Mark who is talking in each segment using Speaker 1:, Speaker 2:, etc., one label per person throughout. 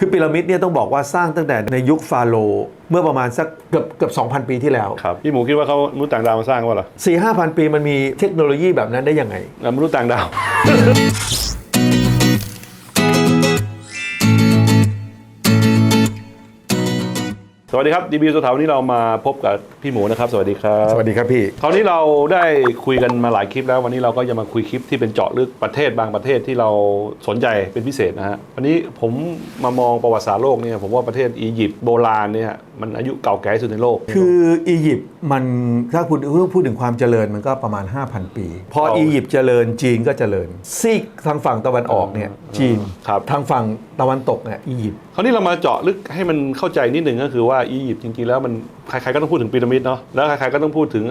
Speaker 1: คือพีระมิดเนี่ยต้องบอกว่าสร้างตั้งแต่ในยุคฟาโรห์เมื่อประมาณสักเกือบเกือบ2,000 ปีที่แล้ว
Speaker 2: ครับพี่หมูคิดว่าเขามนุษย์ต่างดาวมาสร้างว่าเหรอ
Speaker 1: 4 5 0 0 0ปีมันมีเทคโนโลยีแบบนั้นได้ยังไง
Speaker 2: แล้วมนุษย์ต่างดาว วัสดีครับดีบีสุเทาวันนี้เรามาพบกับพี่หมูนะครับ สวัสดีครับ
Speaker 1: สวัสดีครับพี่
Speaker 2: คราวนี้เราได้คุยกันมาหลายคลิปแล้ว วันนี้เราก็จะมาคุยคลิปที่เป็นเจาะลึกประเทศบางประเทศที่เราสนใจเป็นพิเศษนะฮะวันนี้ผมมามองประวัติศาสตร์โลกเนี่ยผมว่าประเทศอียิปต์โบราณเนี่ยมันอายุเก่าแก่ที่สุดในโลก
Speaker 1: คืออียิปต์มันถ้าพูดพูดถึงความเจริญมันก็ประมาณ 5,000 ปี พอ
Speaker 2: เอา
Speaker 1: อียิปต์เจริญจีนก็เจริญ ซีกทางฝั่งตะวันออกเนี่ยจีน
Speaker 2: ครับ
Speaker 1: ทางฝั่งตะวันตกเนี่ยอียิปต์
Speaker 2: คราวนี้เรามาเจาะลึกให้มันเข้าใจนิดหนึ่งก็คือว่าอียิปต์จริงๆแล้วมันใครๆก็ต้องพูดถึงพีระมิดเนาะแล้วใครๆก็ต้องพูดถึง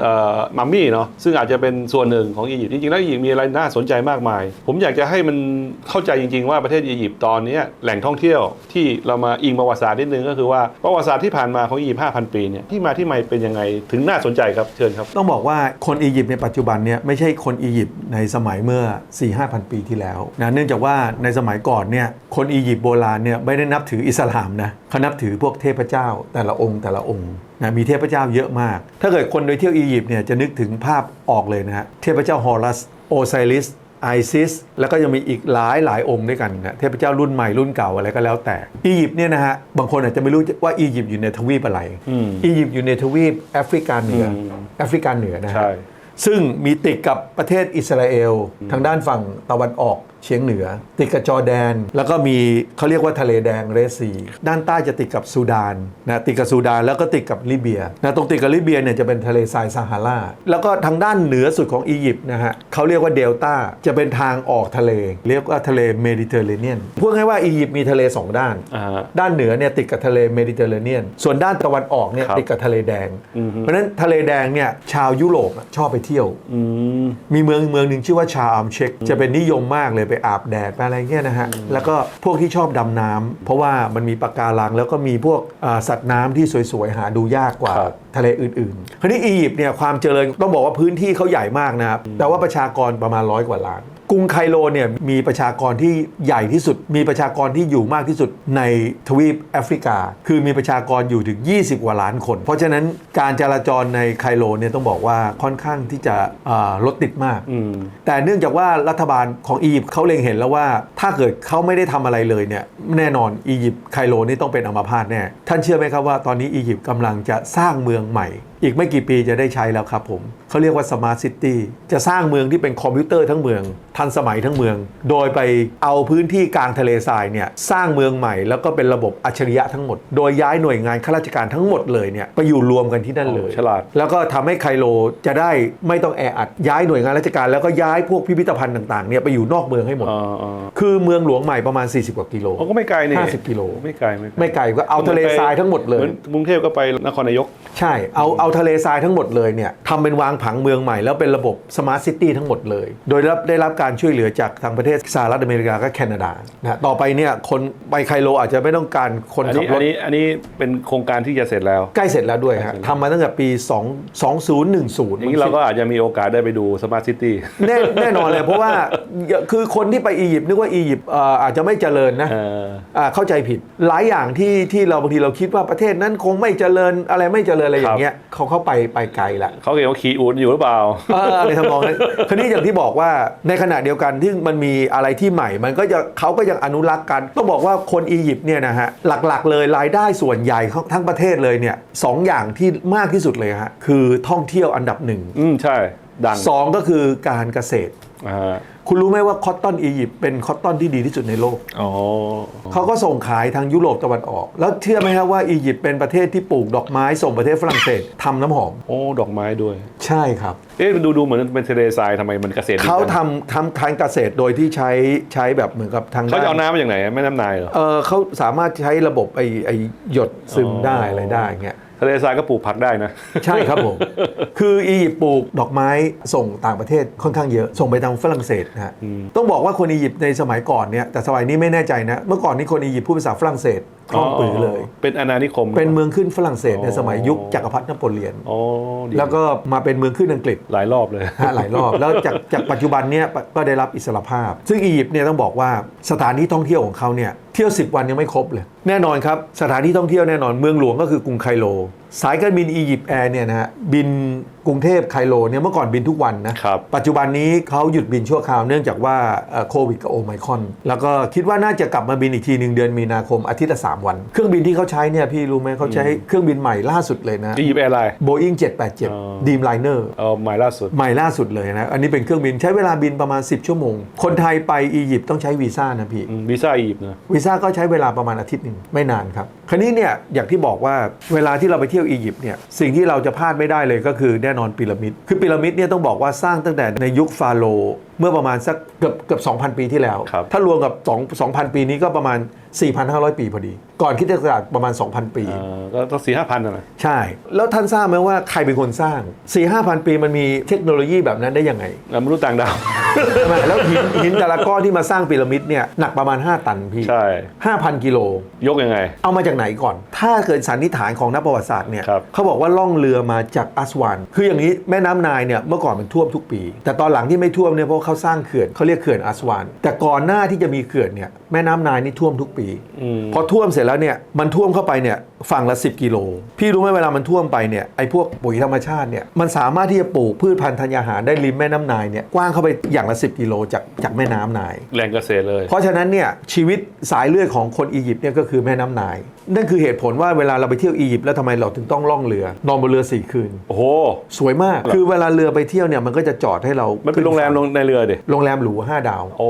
Speaker 2: มัมมี่เนาะซึ่งอาจจะเป็นส่วนหนึ่งของอียิปต์จริงๆแล้วอียิปต์มีอะไรน่าสนใจมากมาย ผมอยากจะให้มันเข้าใจจริง ๆ ว่าประเทศอียิปต์ตอนนี้แหล่งท่องเที่ยวที่เรามาอิงประวัติศาสตร์นิดนึงก็คือว่าประวัติศาสตร์ที่ผ่านมาของอียิปต์5,000 ปีเนี่ยที่มาที่ไปเป็นยังไงถึงน่าสนใจครับเชิญครับ
Speaker 1: ต้องบอกว่าคนอียิปต์ในปัจจุบันเนี่ยไม่ใช่คนอียิปต์ในสมัยเมื่อ 4 5 0 0 0 ปีที่แล้วนะเนื่องจากว่าในสมัยก่อนเนี่ยคนอียิปต์โบราณเนี่ยไม่ได้นับถืออิสลามนะเขานับถือพวกเทพเจ้าแต่ละองค์แต่ละองค์ นะมีเทพเจ้าเยอะมาก ถ้าเกิดคนโดยเที่ยวอียิปต์เนี่ยจะนึกถึงภาพออกเลยนะฮะเทพเจ้าฮอรัสโอไซริสไอซิสแล้วก็ยังมีอีกหลายหลายองค์ด้วยกันนะเทพเจ้ารุ่นใหม่รุ่นเก่าอะไรก็แล้วแต่ อียิปต์เนี่ยนะฮะบางคนอาจจะไม่รู้ว่าอียิปต์อยู่ในทวีปอะไร
Speaker 2: อืม
Speaker 1: อียิปต์อยู่ในทวีปแอฟริกาเหนืออ
Speaker 2: ม
Speaker 1: แอฟริกาเหนือนะฮะ
Speaker 2: ใช่
Speaker 1: ซึ่งมีติดกับประเทศอิสราเอลทางด้านฝั่งตะวันออก เฉียงเหนือ ติดกับจอร์แดน แล้วก็มีเขาเรียกว่าทะเลแดงเรดซี ด้านใต้จะติดกับซูดานนะติดกับซูดานแล้วก็ติดกับลิเบียนะตรงติดกับลิเบียเนี่ยจะเป็นทะเลทรายซาฮาราแล้วก็ทางด้านเหนือสุดของอียิปต์นะฮะเขาเรียกว่าเดลต้าจะเป็นทางออกทะเล เรียกว่าทะเลเมดิเตอร์เรเนียนพูดง่ายๆว่าอียิปต์มีทะเลสองด้าน
Speaker 2: อ่าฮะ
Speaker 1: ด้านเหนือเนี่ยติดกับทะเลเมดิเตอร์เรเนียน ส่วนด้านตะวันออกเนี่ย
Speaker 2: ครับ
Speaker 1: ติดกับทะเลแดง
Speaker 2: อือฮึ
Speaker 1: เพราะฉะนั้นทะเลแดงเนี่ยชาวยุโรปอะชอบไปเที่ยว
Speaker 2: อืม
Speaker 1: มีเมืองเมืองหนึ่งชื่อว่าชาอัมเช็กจะเป็นนิยมมากเลยไปอาบแดดไปอะไรเงี้ยนะฮะแล้วก็พวกที่ชอบดำน้ำเพราะว่ามันมีปะการังแล้วก็มีพวกอ่าสัตว์น้ำที่สวยๆ หาดูยากกว่า
Speaker 2: ครับ
Speaker 1: ทะเลอื่นๆคราวนี้อียิปต์เนี่ยความเจริญต้องบอกว่าพื้นที่เขาใหญ่มากนะครับแต่ว่าประชากรประมาณร้อยกว่าล้าน กรุงไคโรเนี่ยมีประชากรที่ใหญ่ที่สุด มีประชากรที่อยู่มากที่สุดในทวีปแอฟริกา คือมีประชากรอยู่ถึง 20 กว่าล้านคน เพราะฉะนั้นการจราจรในไคโรเนี่ยต้องบอกว่าค่อนข้างที่จะอ่ารถติดมาก
Speaker 2: อืม
Speaker 1: แต่เนื่องจากว่ารัฐบาลของอียิปต์เขาเล็งเห็นแล้วว่าถ้าเกิดเขาไม่ได้ทำอะไรเลยเนี่ยแน่นอนอียิปต์ไคโรนี่ต้องเป็นอัมพาตแน่ ท่านเชื่อไหมครับว่าตอนนี้อียิปต์กำลังจะสร้างเมืองใหม่ อีกไม่กี่ปีจะได้ใช้แล้วครับผมเขาเรียกว่าสมาร์ทซิตี้จะสร้างเมืองที่เป็นคอมพิวเตอร์ทั้งเมือง ทันสมัยทั้งเมือง โดยไปเอาพื้นที่กลางทะเลทรายเนี่ยสร้างเมืองใหม่ แล้วก็เป็นระบบอัจฉริยะทั้งหมด โดยย้ายหน่วยงานข้าราชการทั้งหมดเลยเนี่ยไปอยู่รวมกันที่นั่นเลย
Speaker 2: โอ้ฉลาด
Speaker 1: แล้วก็ทำให้ไคโรจะได้ไม่ต้องแออัดย้ายหน่วยงานราชการแล้วก็ย้ายพวกพิพิธภัณฑ์ต่างๆเนี่ยไปอยู่นอกเมืองให้หมด
Speaker 2: อ่าอ่า
Speaker 1: คือเมืองหลวงใหม่ประมาณ 40 กว่ากิโล
Speaker 2: เขาก็ไม่ไกลนี่
Speaker 1: 50กิโล
Speaker 2: ไม่ไกลไม่ไกล
Speaker 1: ไม่ไกลก็เอาทะเลทรายทั้งหมดเล
Speaker 2: ห
Speaker 1: ย
Speaker 2: มือนกรุงเทพก็ไปนครนายก
Speaker 1: ใช่เอาเอาทะเลทรายทั้งหมดเลยเนี่ยทำเป็นวางผังเมืองใหม่แล้วเป็นระบบสมาร์ทซิตี้ทั้งหมดเลย โดยรับได้รับการช่วยเหลือจากทางประเทศสหรัฐอเมริกาก็แคนาดานะต่อไปเนี่ยคนไปไคโรอาจจะไม่ต้องการคน
Speaker 2: อัน
Speaker 1: ขั
Speaker 2: นี้
Speaker 1: บร
Speaker 2: อั
Speaker 1: ถ
Speaker 2: นนี้อันนี้เป็นโครงการที่จะเสร็จแล้ว
Speaker 1: ใกล้เสร็จแล้วด้วยฮะ
Speaker 2: ใกล้เสร็จแล้ว
Speaker 1: ทำมาตั้งแต่ปี 2 2010
Speaker 2: อย่างนี้เราก็อาจจะมีโอกาสได้ไปดูสมาร์ทซิตี้
Speaker 1: แน่แน่นอนเลยเพราะว่าคือคนที่ไปอียิปต์นึกว่าอียิปต์เอ่ออาจจะไม่เจริญนะ
Speaker 2: เออ
Speaker 1: อ่าเข้าใจผิดหลายอย่างที่ที่เราบางทีเราคิดว่าประเทศนั้นคงไม่เจริญอะไรไม่เจริญอะไรอย่างเงี้ยเขาเข้าไปไปไกลละ
Speaker 2: เขาเห็นว่าขี่อูดอยู่หรือเปล่า
Speaker 1: เอออะไรทำนองนั้นคราวนี้อย่างที่บอกว่าในขณะเดียวกันที่มันมีอะไรที่ใหม่ มันก็จะเขาก็ยังอนุรักษ์กันต้องบอกว่าคนอียิปต์เนี่ยนะฮะหลักๆ เลยรายได้ส่วนใหญ่ของทั้งประเทศเลยเนี่ยสองอย่างที่มากที่สุดเลยฮะคือท่องเที่ยวอันดับหนึ่ง
Speaker 2: อืมใช่ดัง
Speaker 1: สองก็คือการเกษตร
Speaker 2: อ่า
Speaker 1: คุณรู้ไหมว่าคอตตอนอียิปต์เป็นคอตตอนที่ดีที่สุดในโลก
Speaker 2: อ๋อ
Speaker 1: เขาก็ส่งขายทางยุโรปตะวันออก แล้วเชื่อไหมครับว่าอียิปต์เป็นประเทศที่ปลูกดอกไม้ส่งประเทศฝรั่งเศสทำน้ำหอม
Speaker 2: โอ้ดอกไม้ด้วย
Speaker 1: ใช่ครับ
Speaker 2: เอ๊ะดูดูเหมือนเป็นทะเลทรายทำไมมันเกษตรดี
Speaker 1: เขา
Speaker 2: จัง
Speaker 1: ทำทำทางเกษตรโดยที่ใช้ใช้แบบเหมือนกับทาง
Speaker 2: เขาจะเอา
Speaker 1: ด้าน
Speaker 2: น้ำมาจากไหนแม่น้ำนายเหรอ
Speaker 1: เออเขาสามารถใช้ระบบไอไอหยดซึม
Speaker 2: อ๋อ
Speaker 1: ได้อะไรได้เงี้ย
Speaker 2: ทะเลทรายก็ปลูกผักได้นะ
Speaker 1: ใช่ครับผม คืออียิปต์ปลูกดอกไม้ส่งต่างประเทศค่อนข้างเยอะ ส่งไปทางฝรั่งเศสนะฮะ
Speaker 2: อืม
Speaker 1: ต้องบอกว่าคนอียิปต์ในสมัยก่อนเนี่ย แต่สมัยนี้ไม่แน่ใจนะ เมื่อก่อนนี้คนอียิปต์พูดภาษาฝรั่งเศสคล่องปือเลย
Speaker 2: เป็นอาณานิคม
Speaker 1: เป็นเมืองขึ้นฝรั่งเศสใน
Speaker 2: อ๋อ
Speaker 1: สมัยยุคจักรพรรดินโปเลียน
Speaker 2: อ๋อดี
Speaker 1: แล้วก็มาเป็นเมืองขึ้นอังกฤษ
Speaker 2: หลายรอบเลย
Speaker 1: ฮะหลายรอบ แล้วจากจากปัจจุบันเนี่ยก็ได้รับอิสรภาพ ซึ่งอียิปต์เนี่ยต้องบอกว่าสถานที่ท่องเที่ยวของเขาเนี่ย เที่ยว 10 วันยังไม่ครบเลย แน่นอนครับ สถานที่ท่องเที่ยวแน่นอนเมืองหลวงก็คือกรุงไคโร สายการบินอียิปต์แอร์เนี่ยนะฮะบินกรุงเทพไคโรเนี่ยเมื่อก่อนบินทุกวันนะครับ ปัจจุบันนี้เขาหยุดบินชั่วคราวเนื่องจากว่าเอ่อโควิดกับโอไมครอน แล้วก็คิดว่าน่าจะกลับมาบินอีกทีหนึ่งเดือนมีนาคมอาทิตย์ละสามวัน เครื่องบินที่เขาใช้เนี่ยพี่รู้ไหมเขาใช้เครื่องบินใหม่ล่าสุดเลยนะ
Speaker 2: อียิปต์แอร์ไลน์
Speaker 1: Boeing
Speaker 2: อ๋อ
Speaker 1: 787 Dreamliner
Speaker 2: เอาหมายล่าสุด
Speaker 1: ใหม่ล่าสุดเลยนะอันนี้เป็นเครื่องบินใช้เวลาบินประมาณ 10 ชั่วโมง คนไทยไปอียิปต์ต้องใช้วีซ่านะพี่
Speaker 2: อืมวีซ่าอียิปต์นะ
Speaker 1: วีซ่าก็ใช้เวลาประมาณอาทิตย์หนึ่งไม่นานครับค ราวนี้เนี่ยอย่างที่บอกว่าเวลาที่เราไปเที่ยวอียิปต์เนี่ยสิ่งที่เราจะพลาดไม่ได้เลยก็คือแน่นอนพีระมิด คือพีระมิดเนี่ยต้องบอกว่าสร้างตั้งแต่ในยุคฟาโรเมื่อประมาณสักเกือบเกือบ2,000 ปีที่แล้ว
Speaker 2: ครับ
Speaker 1: ถ้ารวมกับ2 2,000 ปีนี้ก็ประมาณ 4,500 ปีพอดี ก่อนคริดศักราชประมาณ 2,000 ปี
Speaker 2: เอ่อก็ต้องสี่ห้าพันนะ
Speaker 1: ใช่ แล้วท่านทราบไหมว่าใครเป็นคนสร้าง 4 5 0 0 0ปีมันมีเทคโนโลยีแบบนั้นได้ยังไง
Speaker 2: แล้วมนุษย์ต่างดาว
Speaker 1: ใช่ไหมแล้วหินหินแต่ละก้อนที่มาสร้างพีระมิดเนี่ยหนักประมาณ 5 ตันพี่
Speaker 2: ใช่
Speaker 1: 5,000 กิโล
Speaker 2: ยกยังไง
Speaker 1: เอามาจากไหนก่อน ถ้าเกิดสันนิษฐานของนักประวัติศาสตร์เนี่ย
Speaker 2: ครับ
Speaker 1: เขาบอกว่าล่องเรือมาจากอัสวาน คืออย่างนี้แม่น้ำนายเนี่ยเมื่อก่อนมันท่วมทุกปี แต่ตอนหลังที่ไม่ท่วมเนี่ยเพราะเขาสร้างเขื่อนเขาเรียกเขื่อนอัสวานแต่ก่อนหน้าที่จะมีเขื่อนเนี่ยแม่น้ำนายนี่ท่วมทุกปี
Speaker 2: อืม
Speaker 1: พอท่วมเสร็จแล้วเนี่ยมันท่วมเข้าไปเนี่ย ฝั่งละ 10 กิโล พี่รู้ไหมเวลามันท่วมไปเนี่ยไอ้พวกปุ๋ยธรรมชาติเนี่ยมันสามารถที่จะปลูกพืชพันธุ์ธัญญาหารได้ริมแม่น้ำนายเนี่ยกว้างเข้าไปอย่างละ 10 กิโลจากจากแม่น้ำนาย
Speaker 2: แหล่งเกษตรเลย
Speaker 1: เพราะฉะนั้นเนี่ยชีวิตสายเลือดของคนอียิปต์เนี่ยก็คือแม่น้ำนาย นั่นคือเหตุผลว่าเวลาเราไปเที่ยวอียิปต์แล้วทำไมเราถึงต้องล่องเรือนอนบนเรือสี่คืน
Speaker 2: โอ้โห
Speaker 1: สวยมาก คือเวลาเรือไปเที่ยวเนี่ยมันก็จะจอดให้เรา
Speaker 2: มันเป็นโรงแรมลงในเรือดิ
Speaker 1: โรงแรมหรูห้าดาว
Speaker 2: โอ้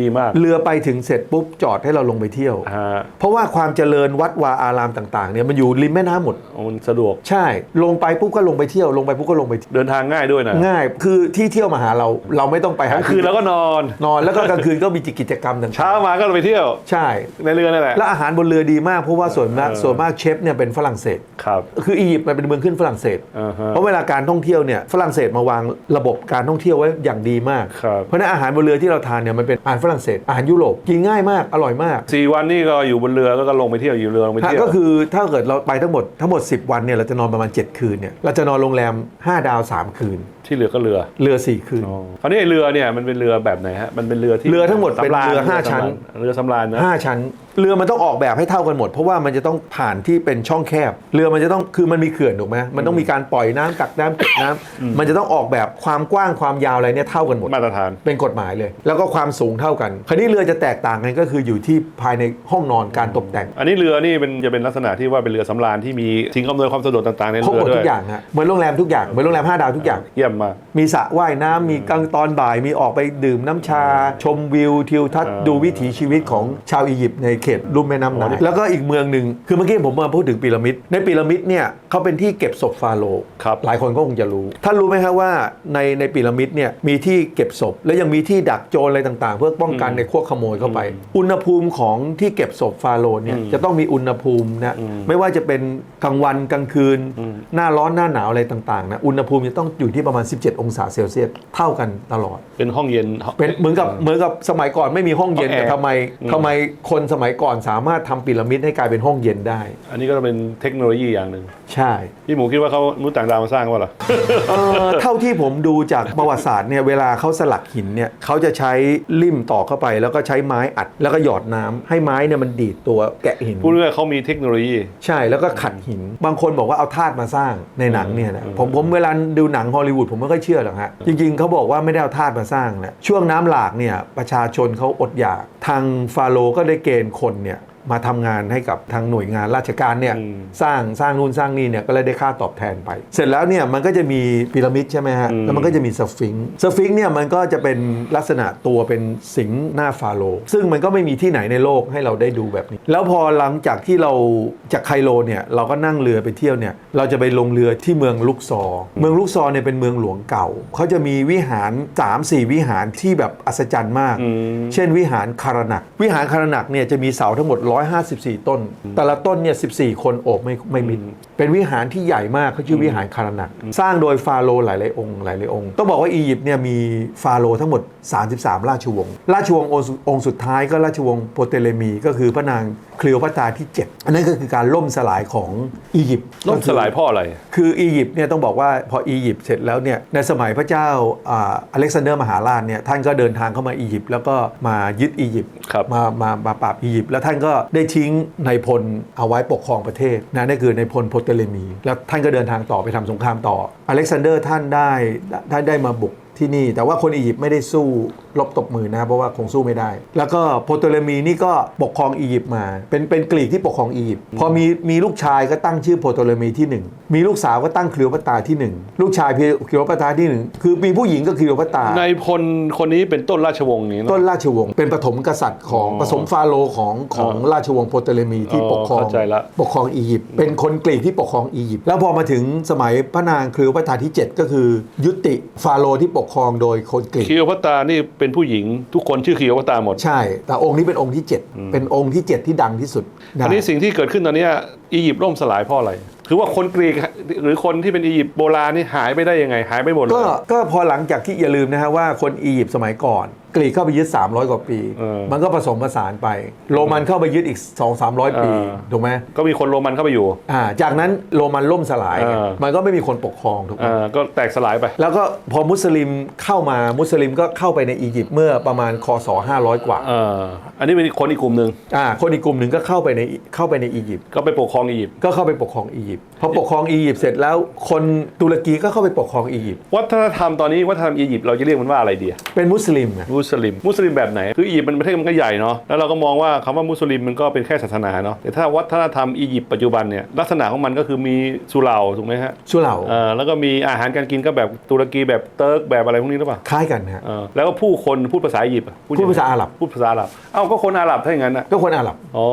Speaker 2: ดีมาก
Speaker 1: เรือไปถึงเสร็จปุ๊บจอดให้เราลงไปเที่ยว
Speaker 2: ฮะ
Speaker 1: เพราะว่าความเจริญวัดวาอารามต่างๆเนี่ยมันอยู่ริมแม่น้ำหมด
Speaker 2: มันสะดวก
Speaker 1: ใช่ ลงไปปุ๊บก็ลงไปเที่ยวลงไปปุ๊บก็ลงไปเที่ยว
Speaker 2: เดินทางง่ายด้วยนะ
Speaker 1: ง่าย คือที่เที่ยวมาหาเราเราไม่ต้องไป
Speaker 2: ก
Speaker 1: หา
Speaker 2: ลางคืนแล้วก็นอน
Speaker 1: นอนแล้วก็กลางคืนก็มีกิจกรรมต่างๆ
Speaker 2: เช้ามาก็ไปเที่ยว
Speaker 1: ใช่
Speaker 2: ในเรือนั่นแหละ
Speaker 1: และอาหารบนเรือดีมากเพราะว่าส่วนมาก
Speaker 2: เออ
Speaker 1: ส่วนมากเชฟเนี่ยเป็นฝรั่งเศส
Speaker 2: ครับ
Speaker 1: คืออียิปต์มันเป็นเมืองขึ้นฝรั่งเศส
Speaker 2: อ่าฮะ
Speaker 1: เพราะเวลาการท่องเที่ยวเนี่ยฝรั่งเศสมาวางระบบการท่องเที่ยวไว้อย่างดีมาก
Speaker 2: ครับ
Speaker 1: เพราะฉะนั้นอาหารบนเรือที่เราทานเนี่ยมันเป็นอาหารฝรั่งเศสอาหารยุโรปกินง่ายมากอร่อยมาก
Speaker 2: สี่วันนี่ก็อยู่บนเรือแล้วก็ลงไปเที่ยวอยู่เรือลงไป
Speaker 1: ฮะ
Speaker 2: เที่ยว
Speaker 1: ก็คือถ้าาเกิดเราไปทั้งหมดทั้งหมด 10 วันเนี่ยเราจะนอนประมาณ 7 คืนเนี่ยเราจะนอนโรงแรม 5 ดาว 3 คืน
Speaker 2: ที่เหลือก็เรือ
Speaker 1: เรือ4คืน
Speaker 2: อ๋อคราวนี้ไอ้เรือเนี่ยมันเป็นเรือแบบไหนฮะ มันเป็นเรือที่
Speaker 1: เรือทั้งหมดเป็น
Speaker 2: สำราญ
Speaker 1: เรือห้า
Speaker 2: สำรญ
Speaker 1: ชั้น
Speaker 2: เรือสำราญนะ
Speaker 1: 5ชั้น เรือมันต้องออกแบบให้เท่ากันหมด เพราะว่ามันจะต้องผ่านที่เป็นช่องแคบ เรือมันจะต้องคือมันมีเขื่อนถูกไหมมันต้องมีการปล่อยน้ำกักน้ำเก็บน้ำมันจะต้องออกแบบความกว้างความยาวอะไรเนี่ยเท่ากันหมด
Speaker 2: มาตรฐาน
Speaker 1: เป็นกฎหมายเลย แล้วก็ความสูงเท่ากัน คราวนี้เรือจะแตกต่างกันก็คืออยู่ที่ภายในห้องนอนการตกแต่ง
Speaker 2: อันนี้เรือนี่เป็นจะเป็นลักษณะที่ว่าเป็นเรือสำราญที่มีสิ่งอำนวยความสะดวกต่างๆใน
Speaker 1: ครบ
Speaker 2: เรือ
Speaker 1: หมด
Speaker 2: ด้
Speaker 1: ทุ
Speaker 2: วย
Speaker 1: กอย่างฮะเหมือนโรงแรมทุกอย่างเหมือนโรงแรม5ดาวทุกอย่าง
Speaker 2: เยี่ยมมาก
Speaker 1: มีสระว่ายน้ำมีกลางตอนบ่ายมีออกไปดื่มน้ำชา ชมวิวทิวทัศน์
Speaker 2: อ่า
Speaker 1: ดูวิถีชีวิตของชาวอียิปต์ในเขตลุ่มแม่น้ำ
Speaker 2: อ๋อ
Speaker 1: ไน
Speaker 2: นี่
Speaker 1: ล์แล้วก็อีกเมืองหนึ่งคือเมื่อกี้ผมมาพูดถึงพีระมิดในพีระมิดเนี่ยเขาเป็นที่เก็บศพฟาโรห์
Speaker 2: ครับ
Speaker 1: หลายคนก็คงจะรู้ ท่านรู้ไหมครับว่าในในพีระมิดเนี่ยมีที่เก็บศพ และยังมีที่ดักโจรอะไรต่างๆ เพื่อป้องกันในพวกขโมยเข้าไป อุณหภูมิของที่เก็บศพฟาโรห์เนี่ยจะต้องมีอุณหภูมินะไม่ว่าจะเป็นกลางวันกลางคืน หน้าร้อนหน้าหนาวอะไรต่างๆนะอุณหภูมิจะต้องอยู่ที่ประมาณ17 องศาเซลเซียสเท่ากันตลอด
Speaker 2: เป็นห้องเย็น
Speaker 1: เป็นเหมือนกับเหมือนกับสมัยก่อนไม่มีห้องเย็น
Speaker 2: ห้องแอร์
Speaker 1: แต่ทำไมทำไมคนสมัยก่อนสามารถทำพีระมิดให้กลายเป็นห้องเย็นได้
Speaker 2: อันนี้ก็เป็นเทคโนโลยีอย่างหนึ่ง
Speaker 1: ใช่
Speaker 2: พี่หมูคิดว่าเขามนุษย์ต่างดาวมาสร้างว่าเหรอ
Speaker 1: เอ่อเท่าที่ผมดูจากประวัติศาสตร์เนี่ยเวลาเขาสลักหินเนี่ยเขาจะใช้ลิ่มต่อเข้าไป แล้วก็ใช้ไม้อัดแล้วก็หยอดน้ำให้ไม้เนี่ยมันดีดตัวแกะหิน
Speaker 2: พูดง่ายๆเขามีเทคโนโลยี
Speaker 1: ใช่แล้วก็ขัดหิน บางคนบอกว่าเอาธาตุมาสร้างในหนังเนี่ยนะผมผมเวลาดูหนังฮอลลีวูดผมไม่ค่อยเชื่อหรอกฮะ จริงๆเขาบอกว่าไม่ได้เอาธาตุมาสร้างนะช่วงน้ำหลากเนี่ยประชาชนเขาอดอยาก ทางฟาโรห์ก็ได้เกณฑ์คนเนี่ย มาทำงานให้กับทางหน่วยงานราชการเนี่ย
Speaker 2: อืม
Speaker 1: สร้างสร้างนู่นสร้างนี่เนี่ยก็เลยได้ค่าตอบแทนไป เสร็จแล้วเนี่ยมันก็จะมีพีระมิดใช่ไหมฮะแล้วมันก็จะมีสฟิงค์สฟิงค์เนี่ยมันก็จะเป็นลักษณะตัวเป็นสิงห์หน้าฟาโรห์ซึ่งมันก็ไม่มีที่ไหนในโลกให้เราได้ดูแบบนี้ แล้วพอหลังจากที่เราจากไคโรเนี่ยเราก็นั่งเรือไปเที่ยวเนี่ยเราจะไปลงเรือที่เมืองลุกซอร์เมืองลุกซอร์เนี่ยเป็นเมืองหลวงเก่าเขาจะมีวิหาร 3-4 วิหารที่แบบอัศจรรย์มาก
Speaker 2: อืม
Speaker 1: เช่น วิหารคารนัก วิหารคารนักเนี่ยจะมีเสาทั้งหมด154 ต้น แต่ละต้นเนี่ย 14 คนโอบไม่ไม่มิด เป็นวิหารที่ใหญ่มากเขาชื่อวิหารคารนัก สร้างโดยฟาโรห์หลายๆองค์หลายๆองค์ ต้องบอกว่าอียิปต์เนี่ยมีฟาโรห์ทั้งหมด 33 ราชวงศ์ ราชวงศ์องค์สุองค์สุดท้ายก็ราชวงศ์โปเตเลมี ก็คือพระนาง คลีโอพัตราที่ 7 อันนั้นก็คือการล่มสลายของอียิปต์
Speaker 2: ล่มสลายเพราะอะไร
Speaker 1: คืออียิปต์เนี่ยต้องบอกว่าพออียิปต์เสร็จแล้วเนี่ยในสมัยพระเจ้าอ่าอเล็กซานเดอร์มหาราชเนี่ยท่านก็เดินทางเข้ามาอียิปต์แล้วก็มายึดอียิปต์
Speaker 2: ครับ
Speaker 1: มามามาปราบอียิปต์แล้วท่านก็ได้ทิ้งในายพลเอาไว้ปกครองประเทศนะนั่นคือในายพลโพเตเลมี แล้วท่านก็เดินทางต่อไปทำสงครามต่ออเล็กซานเดอร์ท่านได้ท่านได้มาบุก ที่นี่ แต่ว่าคนอียิปต์ไม่ได้สู้รบตบมือนะเพราะว่าคงสู้ไม่ได้ แล้วก็โพเตเลมีนี่ก็ปกครองอียิปต์มา เป็นเป็นกรีกที่ปกครองอียิปต์พอมีมีลูกชายก็ตั้งชื่อโพเตเลมีที่หนึ่งมีลูกสาวก็ตั้งคลีโอพัตราที่หนึ่งลูกชายคลีโอพัตราที่หนึ่งคือมีผู้หญิงก็คลีโอพัตรา
Speaker 2: ในพลคนนี้เป็นต้นราชวงศ์นี้เนอะ
Speaker 1: ต้นราชวงศ์เป็นปฐมกษัตริย์ของ
Speaker 2: อ๋อ
Speaker 1: ผสมฟาโรห์ของของราชวงศ์โพเตเลมีที่
Speaker 2: อ๋อ
Speaker 1: ปกครอง
Speaker 2: เข้าใจละ
Speaker 1: ปกครองอียิปต์เป็นคนกรีกที่ปกครองอียิปต์แล้วพอมาถึงสมัยพระนางคลีโอพัตราที่ 7 ก็คือยุติฟาโรห์ที่ปกครองโดยคนกรีก
Speaker 2: คีโอพัตตรานี่เป็นผู้หญิงทุกคนชื่อคีโอพัตตราหมด
Speaker 1: ใช่ แต่องค์นี้เป็นองค์ที่ 7 เป็นองค์ที่ 7 ที่ดังที่สุดนะ
Speaker 2: อันนี้สิ่งที่เกิดขึ้นตอนเนี้ยอียิปต์ล่มสลายเพราะอะไรคือว่าคนกรีกหรือคนที่เป็นอียิปต์โบราณนี่หายไปได้ยังไงหายไปหมดเลย
Speaker 1: ก็ก็พอหลังจากที่อย่าลืมนะฮะว่าคนอียิปต์สมัยก่อน กรีกเข้าไปยึด 300 กว่าปี
Speaker 2: เออ
Speaker 1: มันก็ผสมผสานไป โรมันเข้าไปยึดอีก 2 300 ปี
Speaker 2: เออ
Speaker 1: ถูกไหม
Speaker 2: ก็มีคนโรมันเข้าไปอยู่
Speaker 1: อ่าจากนั้นโรมันล่มสลายไง
Speaker 2: เออ
Speaker 1: มันก็ไม่มีคนปกครองถูกไหม
Speaker 2: อ่าก็แตกสลายไป
Speaker 1: แล้วก็พอมุสลิมเข้ามามุสลิมก็เข้าไปในอียิปต์เมื่อประมาณคศ500 กว่า
Speaker 2: เอ่ออันนี้เป็นคนอีกกลุ่มหนึ่ง
Speaker 1: อ่าคนอีกกลุ่มหนึ่งก็เข้าไปในเข้าไปในอียิปต์
Speaker 2: ก็ไปปกครองอียิปต์
Speaker 1: ก็เข้าไปปกครองอียิปต์พอปกครองอียิปต์เสร็จแล้วคนตุรกีก็เข้าไปปกครองอียิปต์
Speaker 2: วัฒนธรรมตอนนี้วัฒนธรรมอียิปต์เราจะเรียกมันว่าอะไรดีอะ
Speaker 1: เป็นมุสลิมไง
Speaker 2: มุสลิม มุสลิมแบบไหน คืออียิปต์มันประเทศมันก็ใหญ่เนาะ แล้วเราก็มองว่าคำว่ามุสลิมมันก็เป็นแค่ศาสนาเนาะ แต่ถ้าวัฒนธรรมอียิปต์ปัจจุบันเนี่ยลักษณะของมันก็คือมีสุเหร่าถูกไหมฮะ
Speaker 1: ชั่วเหล่า
Speaker 2: เออแล้วก็มีอาหารการกินก็แบบตุรกีแบบเติร์กแบบอะไรพวกนี้หรือเปล่า
Speaker 1: คล้ายกันฮะ
Speaker 2: เออแล้วก็ผู้คนพูดภาษาอียิปต์อะ
Speaker 1: พูดภาษาอาหรับ
Speaker 2: พูดภาษาอาหรับ เอ้าก็คนอาหรับถ้าอย่างนั้นอะ
Speaker 1: ก็คนอาหรับ
Speaker 2: อ๋อ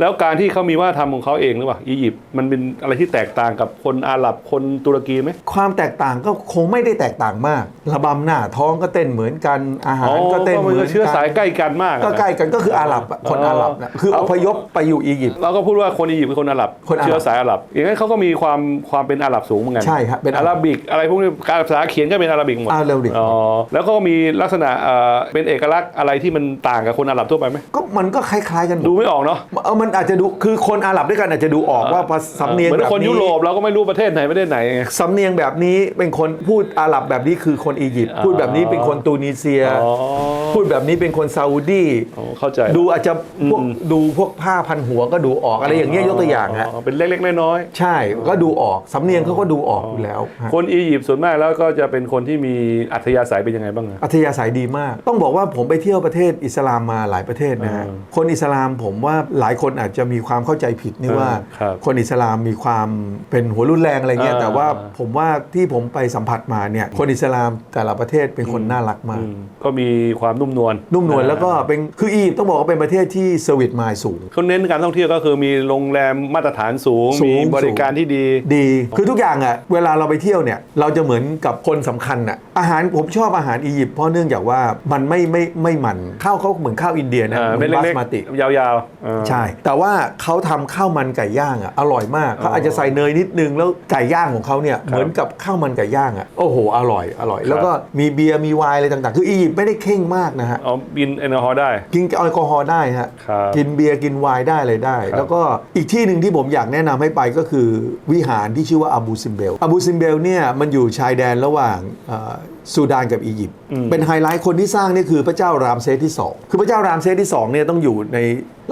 Speaker 2: แล้วการที่เขามีวัฒนธรรมของเขาเองหรือเปล่า อียิปต์มันเป็นอะไรที่แตกต่างกับคนอาหรับ คนตุรกีไหม
Speaker 1: ความแตกต่างก็คงไม่ได้แตกต่างมาก ระบำหน้าท้องก็เต้นเหมือนกัน อาหารก็เต้นเหมือน
Speaker 2: เชื้อสาย
Speaker 1: กัน
Speaker 2: ใกล้กันมากอะ
Speaker 1: ก็ใกล้กันก็คืออาหรับอะคนอาหรับนะคืออพยพไปอยู่อียิปต์
Speaker 2: เราก็พูดว่าคนอียิปต์เป็นคนอาหรับ
Speaker 1: คนอาหรับ
Speaker 2: เชื้อสายอาหรับอย่างนั้นเขาก็มีความความเป็นอาหรับสูงเหมือนกัน
Speaker 1: ใช่ครับเป็นอา
Speaker 2: อา
Speaker 1: ห
Speaker 2: ห
Speaker 1: รั
Speaker 2: รับ บิกอะไรพวกนี้การภาษาเขียนก็เป็นอาหรับิกหมด
Speaker 1: อาหรับิก
Speaker 2: อ๋อแล้วก็มีลักษณะเอ่อเป็นเอกลักษณ์อะไรที่มันต่างกับคนอาหรับทั่วไปไหม
Speaker 1: ก็มันก็คล้ายๆกันหม
Speaker 2: ดู
Speaker 1: ด
Speaker 2: ไม่ออกเนาะ
Speaker 1: เออมันอาจจะดูคือคนอาหรับด้วยกันอาจจะดูออกว่าภาษาสำเนียง
Speaker 2: เหมือ
Speaker 1: แบบ
Speaker 2: นคน
Speaker 1: นี้
Speaker 2: ยุโรปเราก็ไม่รู้ประเทศไหนประเทศไหนไง
Speaker 1: สำเนียงแบบนี้เป็นคนพูดอาหรับแบบนี้คือคนอียิปต์
Speaker 2: อ๋อ
Speaker 1: พูดแบบนี้เป็นคนตูนิเซีย
Speaker 2: อ๋อ
Speaker 1: พูดแบบนี้เป็นคนซาอุดี
Speaker 2: อ๋อเข้าใจ
Speaker 1: ดูอาจจะพวก
Speaker 2: อืม
Speaker 1: ดูพวกผ้าพันหัวก็ดูออกอะไรอย่างเงี้ยยกตัวอย่างฮะ
Speaker 2: เป็นเล็กๆน้อย
Speaker 1: ใช่ก็ดูออกสำเนียงเขาก็ดูออกอยู่แล้วฮะ
Speaker 2: ๆคนอียิปต์ส่วนมากแล้วก็จะเป็นคนที่มีอัธยาศัยเป็นยังไงบ้างอะ
Speaker 1: อัธยาศัยดีมาก ต้องบอกว่าผมไปเที่ยวประเทศอิสลามมาหลายประเทศนะฮะ
Speaker 2: อ่า
Speaker 1: คนอิสลามผมว่าหลายคนอาจจะมีความเข้าใจผิดนี่
Speaker 2: อ่า
Speaker 1: ว่า
Speaker 2: ครับ
Speaker 1: คนอิสลามมีความเป็นหัวรุนแรงอะไรเงี้ย
Speaker 2: อ่า
Speaker 1: แต่ว่าผมว่าที่ผมไปสัมผัสมาเนี่ยคนอิสลามแต่ละประเทศเป็นคนน่ารักมาก
Speaker 2: อืมก็มีความนุ่มนวล
Speaker 1: นุ่มนวลแล้วก็เป็นคืออียิปต์ต้องบอกว่าเป็นประเทศที่เซอร์วิสมายสูง
Speaker 2: เขาเน้นการท่องเที่ยวก็คือมีโรงแรมมาตรฐานสูง
Speaker 1: สูง
Speaker 2: มีบริการที่ดี
Speaker 1: ดี คือทุกอย่างอะ่ะเวลาเราไปเที่ยวเนี่ยเราจะเหมือนกับคนสำคัญอะ่ะอาหารผมชอบอาหารอียิปต์เพราะเนื่องจากว่ามันไม่ไม่ไม่มันข้าวเขาเหมือนข้าวอินเดียนะ
Speaker 2: อ่า
Speaker 1: เหมื
Speaker 2: เป็
Speaker 1: อนนบา
Speaker 2: เล็
Speaker 1: ส
Speaker 2: ก
Speaker 1: มาติ
Speaker 2: ๆยาวๆอ่า
Speaker 1: ใช่ แต่ว่าเขาทำข้าวมันไก่ย่างอะอร่อยมากเขาอาจจะใส่เนยนิดนึงแล้วไก่ย่างของเขาเนี่ยเหมือนกับข้าวมันไก่ย่างอะโอ้โหอร่อยอร่อย แล้วก็มีเบียร์มีไวน์อะไรต่างๆ คืออียิปต์ไม่ได้เข่งมากนะฮะ
Speaker 2: เอาบินแอลกอฮอล์ได้
Speaker 1: กินแอลกอฮอล์ได้ฮะ
Speaker 2: ครับ
Speaker 1: กินเบียร์กินไวน์ได้เลยได้
Speaker 2: ครับ
Speaker 1: แล้วก็อีกที่หนึ่งที่ผมอยากแนะนำให้ไปก็คือวิหารที่ชื่อว่าอาบูซิมเบลอาบูซิมเบลเนี่ยมันอยู่ชายแดนระหว่างเอ่อซูดานกับอียิปต์เป็นไฮไลท์คนที่สร้างนี่คือพระเจ้ารามเซสที่ 2 คือพระเจ้ารามเซสที่2เนี่ยต้องอยู่ใน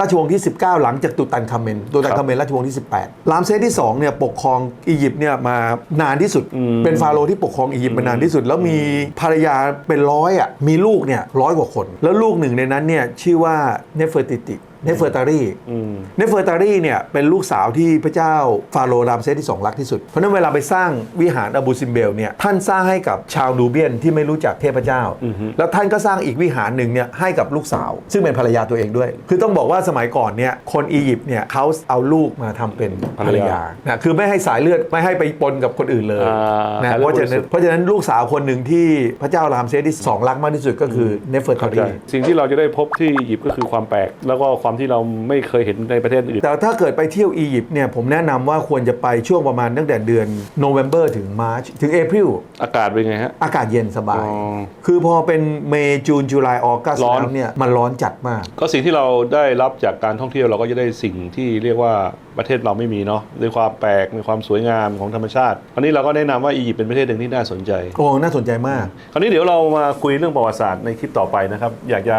Speaker 1: ราชวงศ์ที่ 19 หลังจากตุตันคาเมนตุตันคาเมนราชวงศ์ที่ 18 รามเซสที่2เนี่ยปกครองอียิปต์เนี่ยมานานที่สุด เป็นฟาโรห์ที่ปกครองอียิปต์มานานที่สุด แล้วมีภรรยาเป็นร้อยอะมีลูกเนี่ยร้อยกว่าคน แล้วลูกหนึ่งในนั้นเนี่ยชื่อว่าเนเฟอร์ติติ เนเฟอร์ตารี
Speaker 2: อืม
Speaker 1: เนเฟอร์ตารีเนี่ยเป็นลูกสาวที่พระเจ้าฟาโรห์รามเซสที่2รักที่สุด เพราะฉะนั้นเวลาไปสร้างวิหารอบูซิมเบลเนี่ยท่านสร้างให้กับชาวนูเบียนที่ไม่รู้จักเทพเจ้า
Speaker 2: อือฮึ
Speaker 1: แล้วท่านก็สร้างอีกวิหารหนึ่งเนี่ยให้กับลูกสาว ซึ่งเป็นภรรยาตัวเองด้วย คือต้องบอกว่าสมัยก่อนเนี่ยคนอียิปต์เนี่ยเขาเอาลูกมาทำเป็นภรรยานะคือไม่ให้สายเลือดไม่ให้ไปปนกับคนอื่นเลย
Speaker 2: อ่า
Speaker 1: นะ
Speaker 2: สาย
Speaker 1: เพ
Speaker 2: เลือด
Speaker 1: ราะฉะ
Speaker 2: บริสุ
Speaker 1: นั้น
Speaker 2: ทธิ์
Speaker 1: เพราะฉะนั้นลูกสาวคนหนึ่งที่พระเจ้ารามเซสที่สองรักมากที่สุดก็คือเนเฟอร์ตารี
Speaker 2: สิ่งที่เราจะได้พบที่อียิปต์ก็คือความแปลกแล้วก็ความความที่เราไม่เคยเห็นในประเทศอื่น
Speaker 1: แต่ถ้าเกิดไปเที่ยวอียิปต์เนี่ยผมแนะนำว่าควรจะไปช่วงประมาณตั้งแต่เดือนโนเวม ber ถึงมาร์ชถึงเอพ i l
Speaker 2: อากาศเป็นไงฮะ
Speaker 1: อากาศเย็นสบาย
Speaker 2: อ๋อ
Speaker 1: คือพอเป็นเมย์จูนจุลายออกัส
Speaker 2: ร้อน
Speaker 1: แล้วเนี่ยมันร้อนจัดมาก
Speaker 2: ก็สิ่งที่เราได้รับจากการท่องเที่ยวเราก็จะได้สิ่งที่เรียกว่าประเทศเราไม่มีเนาะด้วยความแปลกในความสวยงามของธรรมชาติคราวนี้เราก็แนะนำว่าอียิปต์เป็นประเทศหนึ่งที่น่าสนใจ
Speaker 1: โอ้น่าสนใจมาก
Speaker 2: คราวนี้เดี๋ยวเรามาคุยเรื่องประวัติศาสตร์ในคลิปต่อไปนะครับ อยากจะ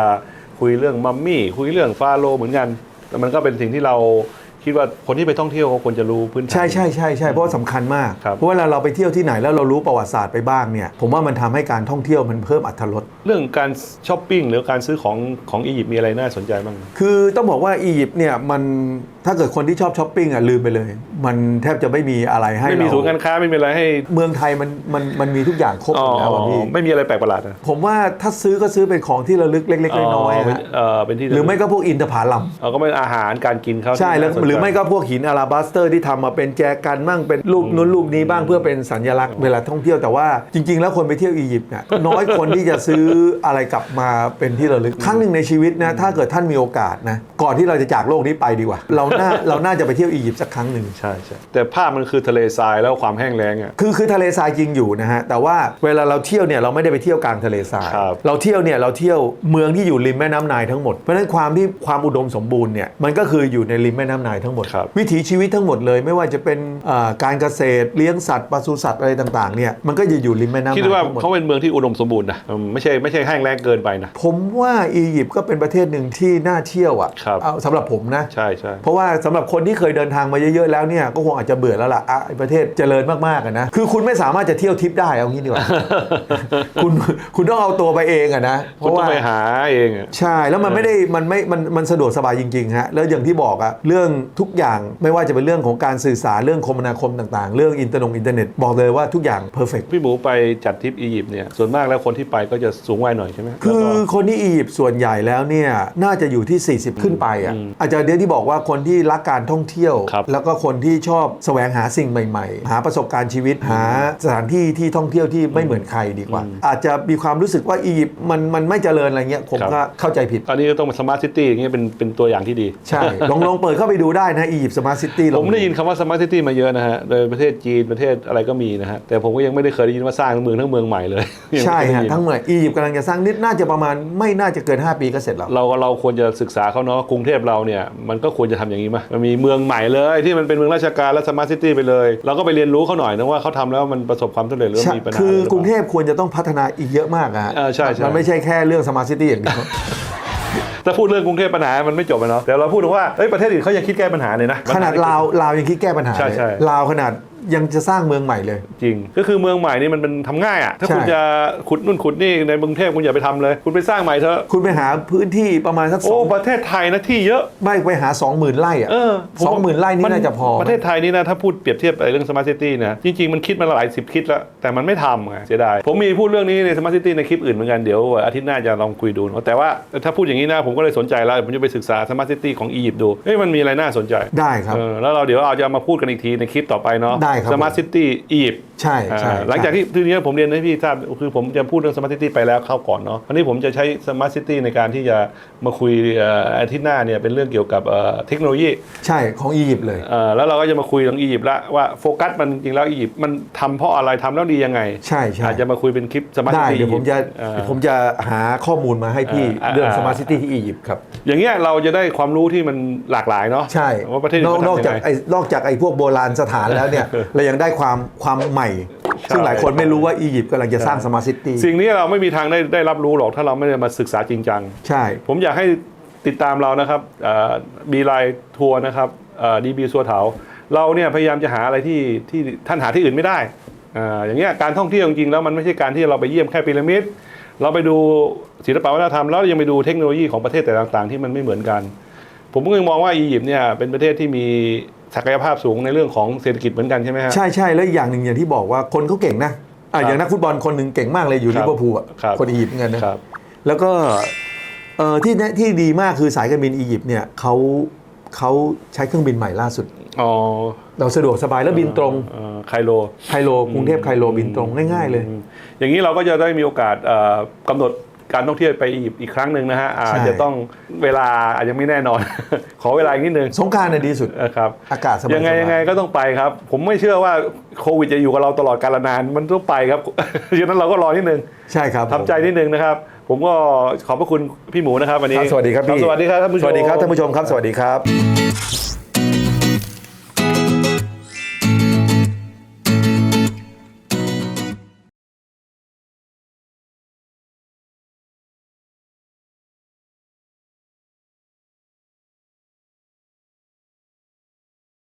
Speaker 2: คุยเรื่องมัมมี่ คุยเรื่องฟาโรห์เหมือนกัน แต่มันก็เป็นสิ่งที่เราคิดว่าคนที่ไปท่องเที่ยวเขาควรจะรู้พื้นฐาน
Speaker 1: ใช่ใช่ใช่ใช่เพราะว่าสำคัญมาก
Speaker 2: ครับ
Speaker 1: เพราะเวลาเราไปเที่ยวที่ไหนแล้วเรารู้ประวัติศาสตร์ไปบ้างเนี่ย ผมว่ามันทำให้การท่องเที่ยวมันเพิ่มอรรถรส
Speaker 2: เรื่องการช้อปปิ้งหรือการซื้อของของอียิปต์มีอะไรน่าสนใจบ้าง
Speaker 1: คือต้องบอกว่าอียิปต์เนี่ยมัน ถ้าเกิดคนที่ชอบช้อปปิ้งอะลืมไปเลย มันแทบจะไม่มีอะไรให้
Speaker 2: ไม่มี
Speaker 1: เรา
Speaker 2: ศูนย์การค้าไม่มีอะไรให้
Speaker 1: เมืองไทยมันมันมันมีทุกอย่างครบหมดแล้วอะพี่
Speaker 2: ไม่มีอะไรแปลกประหลาดนะ
Speaker 1: ผมว่าถ้าซื้อก็ซื้อเป็นของที่ระลึกเล็กๆน้อยๆ
Speaker 2: เป็น
Speaker 1: ฮะ
Speaker 2: เอ่อเป็นที่
Speaker 1: หรือไม่ก็พวกอินทผลัม
Speaker 2: เออก็เป็นอาหารการกินเขา
Speaker 1: ใช่แล้ว
Speaker 2: ที่น่าสนใจ
Speaker 1: หรือไม่ก็พวกหินอาราบัสเตอร์ที่ทำมาเป็นแจกันมั่งเป็นลูกนู้นลูกนี้บ้างเพื่อเป็นสัญลักษณ์เวลาท่องเที่ยวแต่ว่าจริง ๆ แล้วคนไปเที่ยวอียิปต์เนี่ยน้อยคนที่จะซื้ออะไรกลับมาเป็นที่ระลึกครั้งหนึ่งในชีวิตนะถ้าเกิดท่านมีโอกาสนะก่อนที่เราจะจากโลกนี้ไปดีกว่า เราน่าเราน่าจะไปเที่ยวอียิปต์สักครั้งหนึ่ง
Speaker 2: ใช่ใช่แต่ภาพมันคือทะเลทรายแล้วความแห้งแล้งอะ
Speaker 1: คือคือทะเลทรายจริงอยู่นะฮะ แต่ว่าเวลาเราเที่ยวเนี่ยเราไม่ได้ไปเที่ยวกลางทะเลทราย
Speaker 2: ครับ
Speaker 1: เราเที่ยวเนี่ยเราเที่ยวเมืองที่อยู่ริมแม่น้ำนายทั้งหมด เพราะฉะนั้นความที่ความอุดมสมบูรณ์เนี่ยมันก็คืออยู่ในริมแม่น้ำนายทั้งหมด
Speaker 2: ครับ
Speaker 1: วิถีชีวิตทั้งหมดเลยไม่ว่าจะเป็นอ่าการเกษตรเลี้ยงสัตว์ปศุสัตว์อะไรต่างๆเนี่ยมันก็จะอยู่ริมแม่น้ำนาย
Speaker 2: คิดว่า
Speaker 1: ทั้งหมด
Speaker 2: เขาเป็นเมืองที่อุดมสมบูรณ์นะอืมไม่ใช่ไม่ใช่แห้งแล้งเกินไปนะ
Speaker 1: ผมว่าอียิปต์ก็เป็นประเทศหนึ่งที่น่าเที่ยวอะ
Speaker 2: ครับ
Speaker 1: เอาสำหรับผมนะ
Speaker 2: ใช่ใช่
Speaker 1: เพราะว่าสำหรับคนที่เคยเดินทางมาเยอะๆแล้วเนี่ยก็คงอาจจะเบื่อแล้วล่ะอะไอ้ประเทศเจริญมากๆอะนะคือคุณไม่สามารถจะเที่ยวทริปได้เอางี้ดีกว่าคุณคุณต้องเอาตัวไปเองอะนะเพ
Speaker 2: คุณ
Speaker 1: ราะ
Speaker 2: ต้อ
Speaker 1: ว่าง
Speaker 2: ไปหาเองอะ
Speaker 1: ใช่แล้วมันไม่ได้มันไม่มันมันสะดวกสบายจริงๆฮะแล้วอย่างที่บอกอะเรื่องทุกอย่างไม่ว่าจะเป็นเรื่องของการสื่อสารเรื่องคมนาคมต่างๆ เรื่องอินเทอร์นงอินเทอร์เน็ตบอกเลยว่าทุกอย่างเพอร์เฟก
Speaker 2: พี่หมูไปจัดทริปอียิปต์เนี่ยส่วนมากแล้วคนที่ไปก็จะสูงวัยหน่อยใช่ไหม
Speaker 1: คือ
Speaker 2: แล้วก็
Speaker 1: คนที่อียิปต์ส่วนใหญ่แล้วเนี่ยน่าจะอยู่ที่ 40 ขึ้นไปอะ
Speaker 2: อืม
Speaker 1: อาจจะเดี๋ยวที่บอกว่าคนที่รักการท่องเที่ยว
Speaker 2: ครับ
Speaker 1: แล้วก็คนที่ชอบแสวงหาสิ่งใหม่ๆ หาประสบการณ์ชีวิตหาสถานที่ที่ท่องเที่ยวที่ไม่เหมือนใครดีกว่า อาจจะมีความรู้สึกว่าอียิปต์มันมันไม่เจริญอะไรเงี้ยผม
Speaker 2: ครับ
Speaker 1: ก็เข้าใจผิด
Speaker 2: อันนี้ก็ต้องเป็นสมาร์ทซิตี้อย่างเงี้ยเป็นเป็นตัวอย่างที่ดี
Speaker 1: ใช่ ลองลองเปิดเข้าไปดูได้นะอียิปต์สมาร์ทซิตี้
Speaker 2: ผมได้ยินคำว่าสมาร์ทซิตี้มาเยอะนะฮะ โดยประเทศจีนประเทศอะไรก็มีนะฮะ แต่ผมก็ยังไม่ได้เคยได้ยินว่าสร้างเมืองทั้งเมืองใหม่เลย
Speaker 1: ใช่
Speaker 2: ยัง
Speaker 1: ฮะ
Speaker 2: ไม่ได้ยิน
Speaker 1: ทั้งเมืองอียิปต์กำลังจะสร้างนิดน่าจะประมาณไม่น่าจะเกิน 5 ปีก็เสร็จแล้ว
Speaker 2: เราเราควรจะศึกษาเขาเนาะกรุงเทพเราเนี่ยมันก็ควรจะทำอย่างนี้มั้ยมันมีเมืองใหม่เลยที่มันเป็นเมืองราชการและสมาร์ทซิตี้ไปเลย เราก็ไปเรียนรู้เขาหน่อยนะว่าเขาทำแล้วมันประสบความสำเร็จหรือว่า
Speaker 1: ใช่
Speaker 2: มีปัญหา
Speaker 1: คือ
Speaker 2: หรืปล่าก
Speaker 1: รุงเทพควรจะต้องพัฒนาอีกเยอะมากอะฮะ
Speaker 2: เออใช่ใช่
Speaker 1: มันไม่ใช่แค่เรื่องสมาร์ทซิตี้อย่างเดียว
Speaker 2: ถ้าพูดเรื่องกรุงเทพปัญหา มันไม่จบอะเนาะแต่เราพูดถึงว่าเอ้ยประเทศอื่นเขายังคิดแก้ปัญหาเลยนะ
Speaker 1: ขนาดลาวลาวยังคิดแก้ปัญหา
Speaker 2: ใช่
Speaker 1: เลย
Speaker 2: ใช่
Speaker 1: ลาวขนาด ยังจะสร้างเมืองใหม่เลย
Speaker 2: จริง ก็คือเมืองใหม่นี่มันเป็นทำง่ายอะถ้า
Speaker 1: ใช่
Speaker 2: คุณจะขุดนู่นขุดนี่ในกรุงเทพคุณอย่าไปทำเลย คุณไปสร้างใหม่เถอะ
Speaker 1: คุณไปหาพื้นที่ประมาณสักส
Speaker 2: โอ้
Speaker 1: อง
Speaker 2: ประเทศไทยนะที่เยอะ
Speaker 1: ไม่ไปหาสองหมื่นไร่อะ
Speaker 2: เออผ
Speaker 1: สองหมื่นไร่นี่
Speaker 2: มั
Speaker 1: น่าจะพอ
Speaker 2: ประเทศไทยนี่นะ ถ้าพูดเปรียบเทียบไปเรื่องสมาร์ทซิตี้นะจริง ๆ มันคิดมาหลายสิบคิดแล้ว แต่มันไม่ทำไงเสียดาย ผมมีพูดเรื่องนี้ในสมาร์ทซิตี้ในคลิปอื่นเหมือนกัน เดี๋ยวอาทิตย์หน้าจะลองคุยดูเนอะแต่ว่าถ้าพูดอย่างนี้นะ ผมก็เลยสนใจแล้ว ผมจะไปศึกษาสมาร์ทซิตี้ของอียิปต์ดูเฮ้ยมันมีอะไรน่าสนใจ
Speaker 1: ได้ครับ
Speaker 2: เออแล้วเราเดี๋ยวเราจะมาพูดกันอีกทีในคลิปต่อไปเนาะ
Speaker 1: ได้ครับ
Speaker 2: สมาร์ทซิตี้อียิปต์
Speaker 1: ใช่ใช่
Speaker 2: อ่าหลังจากที่ทีนี้ผมเรียนให้พี่ทราบคือผมจะพูดเรื่องสมาร์ทซิตี้ไปแล้วเข้าก่อนเนาะวันนี้ผมจะใช้สมาร์ทซิตี้ในการที่จะมาคุยเอ่ออาทิตย์หน้าเนี่ยเป็นเรื่องเกี่ยวกับเอ่อเทคโนโลยี
Speaker 1: ใช่ของอียิปต์เลย
Speaker 2: เอ่อแล้วเราก็จะมาคุยเรื่องอียิปต์ละว่าโฟกัสมันจริงๆแล้วอียิปต์มันทำเพราะอะไรทำแล้วดียังไง
Speaker 1: ใช่ใช่
Speaker 2: อาจจะมาคุยเป็นคลิปสมาร์ท
Speaker 1: ได้
Speaker 2: ซิตี้
Speaker 1: เดี๋ยวผมจะผมจะหาข้อมูลมาให้พี่
Speaker 2: อ่า
Speaker 1: เรื่อง
Speaker 2: อ่า
Speaker 1: สมาร์ทซิตี้ที่อียิปต์ครับ
Speaker 2: อย่างเงี้ยเราจะได้ความรู้ที่มันหลากหลายเนาะ
Speaker 1: ใช่
Speaker 2: ว่าประเทศ
Speaker 1: นอก
Speaker 2: อื่
Speaker 1: นอก
Speaker 2: เขา
Speaker 1: จาก
Speaker 2: ทำยังไง
Speaker 1: ไอ้นอกจากไอ้พวกโบราณสถานแล้วเนี่ยเรายังได้ความความใหม่
Speaker 2: ใช่
Speaker 1: ซึ่งหลายคนไม่รู้ว่าอียิปต์กำลังจะสร้างสมาร์ทซิตี้
Speaker 2: สิ่งนี้เราไม่มีทางได้ได้รับรู้หรอกถ้าเราไม่ได้มาศึกษาจริงจัง
Speaker 1: ใช่
Speaker 2: ผมอยากให้ติดตามเรานะครับบีไลทัวร์นะครับดีบีซัวเถาเราเนี่ยพยายามจะหาอะไรที่ที่ท่านหาที่อื่นไม่ได้อ่าอย่างเงี้ยการท่องเที่ยวจริงๆแล้วมันไม่ใช่การที่เราไปเยี่ยมแค่พีระมิดเราไปดูศิลปวัฒนธรรมแล้วยังไปดูเทคโนโลยีของประเทศแต่ต่างๆ ที่มันไม่เหมือนกัน ผมก็ยังมองว่าอียิปต์เนี่ยเป็นประเทศที่มี ศักยภาพสูงในเรื่องของเศรษฐกิจเหมือนกันใช่ไหมฮะ
Speaker 1: ใช่ใช่แล้วอีกอย่างหนึ่งอย่างที่บอกว่าคนเขาเก่งนะอะ
Speaker 2: ครับ
Speaker 1: อย่างนักฟุตบอลคนหนึ่งเก่งมากเลยอยู่
Speaker 2: ครั
Speaker 1: ลิ
Speaker 2: บ
Speaker 1: เวอร์พูลอะ
Speaker 2: ครับ
Speaker 1: คนอียิปต์เหมือนกันนะครับ แล้วก็เอ่อที่แน่ที่ดีมากคือสายการบินอียิปต์เนี่ยเขาเขาใช้เครื่องบินใหม่ล่าสุด
Speaker 2: อ๋อ
Speaker 1: เราสะดวกสบายแล้วบินตรง
Speaker 2: เอ่อไคโร
Speaker 1: ไคโรกรุงเทพไคโรบินตรงง่าย ๆ เลย
Speaker 2: อืมอย่างนี้เราก็จะได้มีโอกาสเอ่อกำหนด การท่องเที่ยวไปอียิปต์อีกครั้งหนึ่งนะฮะอาจ
Speaker 1: ใช่
Speaker 2: จะต้องเวลาอาจจะไม่แน่นอน ขอเวลาอีกนิดนึง
Speaker 1: สงกรารน่ะดีสุด
Speaker 2: นะครับ
Speaker 1: อากาศสบายๆ
Speaker 2: ยังไงยังไงก็ต้องไปครับ ผมไม่เชื่อว่าโควิดจะอยู่กับเราตลอดกาลนานมันต้องไปครับฉะนั้นเราก็รอนิดนึง
Speaker 1: ใช่ครับ
Speaker 2: ทำใจนิดนึงนะครับ ผมก็ขอบพระคุณพี่หมูนะครับวัน
Speaker 1: ค
Speaker 2: นี้
Speaker 1: รับสวัสดีครับพี่
Speaker 2: สวัสดีครับท่านผู้ชม
Speaker 1: สวัสดีครับท่านผู้ชมครับสวัสดีครับ